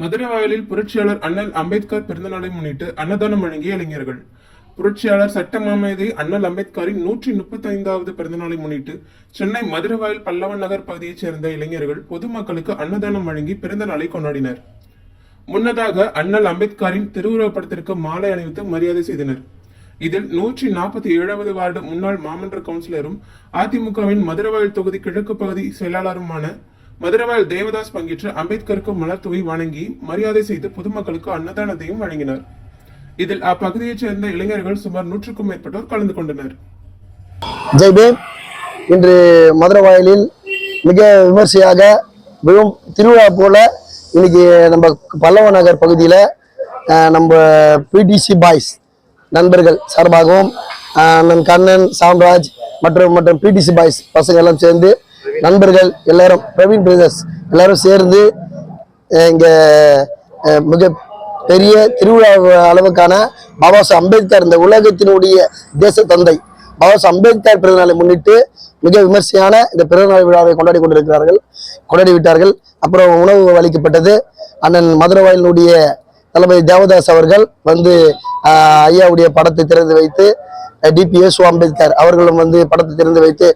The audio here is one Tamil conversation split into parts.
மதுரை வாயிலில் புரட்சியாளர் அண்ணல் அம்பேத்கர் பிறந்தநாளை முன்னிட்டு அன்னதானம் வழங்கிய இளைஞர்கள். புரட்சியாளர் சட்ட மாமேதை அண்ணல் அம்பேத்கரின் நூற்றி முப்பத்தி ஐந்தாவது பிறந்தநாளை முன்னிட்டு சென்னை மதுரை வாயில் பல்லவன் நகர் பகுதியைச் சேர்ந்த இளைஞர்கள் பொதுமக்களுக்கு அன்னதானம் வழங்கி பிறந்த நாளை கொண்டாடினர். முன்னதாக அண்ணல் அம்பேத்கரின் திருவுருவப்படத்திற்கு மாலை அணிவித்து மரியாதை செய்தனர். இதில் நூற்றி நாற்பத்தி ஏழாவது வார்டு முன்னாள் மாமன்ற கவுன்சிலரும் அதிமுகவின் மதுரவாயல் தொகுதி கிழக்கு பகுதி செயலாளருமான மதுரவாயல் தேவதாஸ் பங்கேற்று அம்பேத்கருக்கு மலர் தூவி வணங்கி மரியாதை செய்து பொதுமக்களுக்கு அன்னதானத்தையும் வழங்கினார். இதில் அப்பகுதியைச் சேர்ந்த இளைஞர்கள் சுமார் நூற்றுக்கும் மேற்பட்டோர் கலந்து கொண்டனர். ஜெய்பீம் இன்று மதுரவாயலில் மிக விமர்சையாக மிகவும் திருவிழா போல இன்னைக்கு நம்ம பல்லவ நகர் பகுதியில் நம்ம பிடிசி பாய்ஸ் நண்பர்கள் சார்பாகவும் அண்ணன் கண்ணன் சாம்ராஜ் மற்றும் மற்றும் பிடிசி பாய்ஸ் பசங்க எல்லாம் சேர்ந்து நண்பர்கள் எல்லாரும் பிரவீன் பிரதர்ஸ் எல்லாரும் சேர்ந்து இங்கே மிக பெரிய திருவிழா அளவுக்கான பாபா அம்பேத்கர் இந்த உலகத்தினுடைய தேச தந்தை. பாபா அம்பேத்கர் பிறந்தநாளை முன்னிட்டு மிக விமர்சையான இந்த பிறந்தநாள் விழாவை கொண்டாடி கொண்டிருக்கிறார்கள் கொண்டாடி விட்டார்கள். அப்புறம் உணவு அளிக்கப்பட்டது அண்ணன் மதுரவாயிலுடைய தளபதி தேவதாஸ் அவர்கள் வந்து ஐயாவுடைய படத்தை திறந்து வைத்து டிபிஎஸ் அம்பேத்கர் அவர்களும் வந்து படத்தை திறந்து வைத்து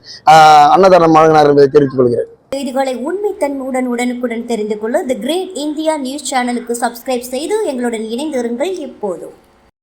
அன்னதானம் வழங்கினார் என்பதை தெரிவித்துக் கொள்கிறேன். செய்திகளை உண்மைத்தன்மையுடன் உடனுக்குடன் தெரிந்து கொள்ள தி கிரேட் இந்தியா நியூஸ் சேனலுக்கு சப்ஸ்கிரைப் செய்து எங்களுடன் இணைந்திருங்கள் எப்போதும்